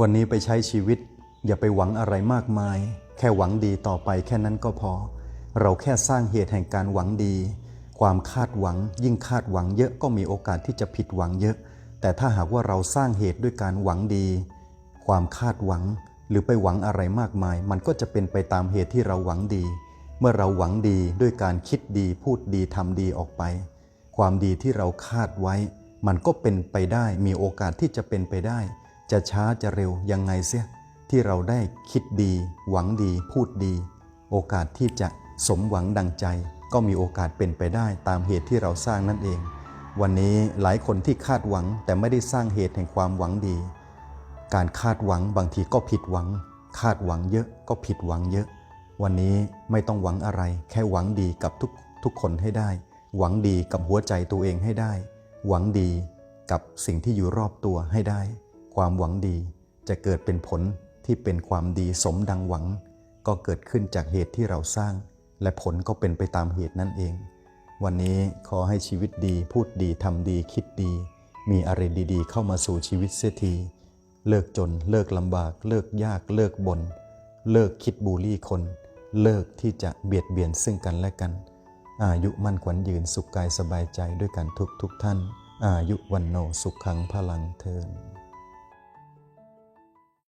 วันนี้ไปใช้ชีวิต อย่าไปหวังอะไรมากมาย แค่หวังดีต่อไปแค่นั้นก็พอ เราแค่สร้างเหตุแห่งการหวังดี ความคาดหวัง ยิ่งคาดหวังเยอะก็มีโอกาสที่จะผิดหวังเยอะ แต่ถ้าหากว่าเราสร้างเหตุด้วยการหวังดี ความคาดหวังหรือไปหวังอะไรมากมาย มันก็จะเป็นไปตามเหตุที่เราหวังดี เมื่อเราหวังดีด้วยการคิดดีพูดดีทำดีออกไป ความดีที่เราคาดไว้ มันก็เป็นไปได้มีโอกาสที่จะเป็นไปได้ จะช้าจะเร็วยังไงเสียที่เราได้คิดดี หวังดี พูดดี โอกาสที่จะสมหวังดังใจ ก็มีโอกาสเป็นไปได้ตามเหตุที่เราสร้างนั่นเอง วันนี้หลายคนที่คาดหวังแต่ไม่ได้สร้างเหตุแห่งความหวังดี การคาดหวังบางทีก็ผิดหวัง คาดหวังเยอะก็ผิดหวังเยอะ วันนี้ไม่ต้องหวังอะไร แค่หวังดีกับทุกทุกคนให้ได้ หวังดีกับหัวใจตัวเองให้ได้ หวังดีกับสิ่งที่อยู่รอบตัวให้ได้ ความหวังดีจะเกิดเป็นผลที่เป็นความดีสมดังหวัง ก็เกิดขึ้นจากเหตุที่เราสร้าง และผลก็เป็นไปตามเหตุนั่นเอง วันนี้ขอให้ชีวิตดีพูดดีทำดีคิดดี มีอะไรดี ๆ เข้ามาสู่ชีวิตเสียที เลิกจนเลิกลำบาก เลิกยากเลิกบนเลิกคิดบูลลี่คน เลิกที่จะเบียดเบียนซึ่งกันและกัน อายุมั่นขวัญยืนสุขกายสบายใจด้วยกันทุกทุกท่าน อายุวันโนสุขขังพลังเทิน